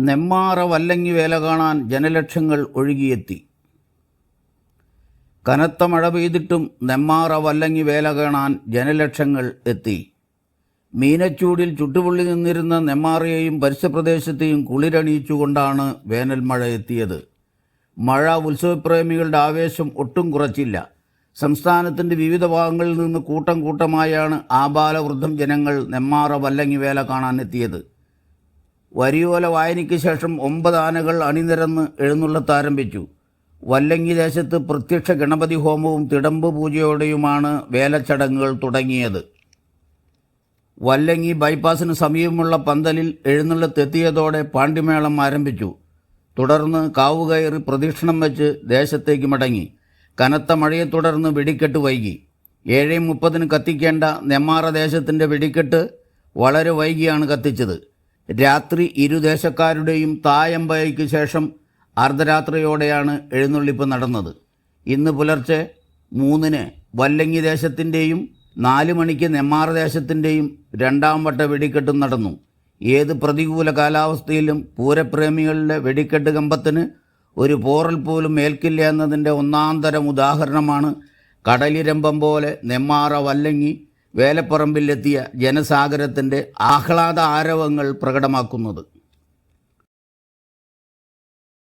നെമ്മാറ വല്ലങ്ങി വേല കാണാൻ ജനലക്ഷങ്ങൾ ഒഴുകിയെത്തി. കനത്ത മഴ പെയ്തിട്ടും നെമ്മാറ വല്ലങ്ങി വേല കാണാൻ ജനലക്ഷങ്ങൾ എത്തി. മീനച്ചൂടിൽ ചുട്ടുപൊള്ളി നിന്നിരുന്ന നെമ്മാറയെയും പരിസരപ്രദേശത്തെയും കുളിരണിയിച്ചുകൊണ്ടാണ് വേനൽ മഴ എത്തിയത്. മഴ ഉത്സവപ്രേമികളുടെ ആവേശം ഒട്ടും കുറച്ചില്ല. സംസ്ഥാനത്തിന്റെ വിവിധ ഭാഗങ്ങളിൽ നിന്ന് കൂട്ടം കൂട്ടമായാണ് ആബാലവൃദ്ധം ജനങ്ങൾ നെമ്മാറ വല്ലങ്ങി വേല കാണാനെത്തിയത് വരിയോല വായനയ്ക്ക് ശേഷം ഒമ്പത് ആനകൾ അണിനിരന്ന് എഴുന്നള്ളത്താരംഭിച്ചു വല്ലങ്ങി ദേശത്ത് പ്രത്യക്ഷ ഗണപതി ഹോമവും തിടമ്പ് പൂജയോടെയുമാണ് വേലച്ചടങ്ങുകൾ തുടങ്ങിയത്. വല്ലങ്ങി ബൈപ്പാസിന് സമീപമുള്ള പന്തലിൽ എഴുന്നള്ളത്തെത്തിയതോടെ പാണ്ടിമേളം ആരംഭിച്ചു. തുടർന്ന് കാവുകയറി പ്രദക്ഷിണം വെച്ച് ദേശത്തേക്ക് മടങ്ങി. കനത്ത മഴയെ തുടർന്ന് വെടിക്കെട്ട് വൈകി. ഏഴ് മുപ്പതിന് കത്തിക്കേണ്ട നെമ്മാറ ദേശത്തിന്റെ വെടിക്കെട്ട് വളരെ വൈകിയാണ് കത്തിച്ചത്. രാത്രി ഇരുദേശക്കാരുടെയും തായമ്പയയ്ക്ക് ശേഷം അർദ്ധരാത്രിയോടെയാണ് എഴുന്നള്ളിപ്പ് നടന്നത്. ഇന്ന് പുലർച്ചെ മൂന്നിന് വല്ലങ്ങി ദേശത്തിന്റെയും നാല് മണിക്ക് നെമ്മാറ ദേശത്തിന്റെയും രണ്ടാം വട്ട വെടിക്കെട്ടും നടന്നു. ഏത് പ്രതികൂല കാലാവസ്ഥയിലും പൂരപ്രേമികളുടെ വെടിക്കെട്ട് കമ്പത്തിന് ഒരു പോറൽ പോലും ഏൽക്കില്ല എന്നതിന്റെ ഒന്നാം തരം ഉദാഹരണമാണ് കടലിരമ്പം പോലെ നെമ്മാറ വല്ലങ്ങി വേലപ്പറമ്പിലെത്തിയ ജനസാഗരത്തിന്റെ ആഹ്ലാദ ആരവങ്ങൾ പ്രകടമാക്കുന്നത്.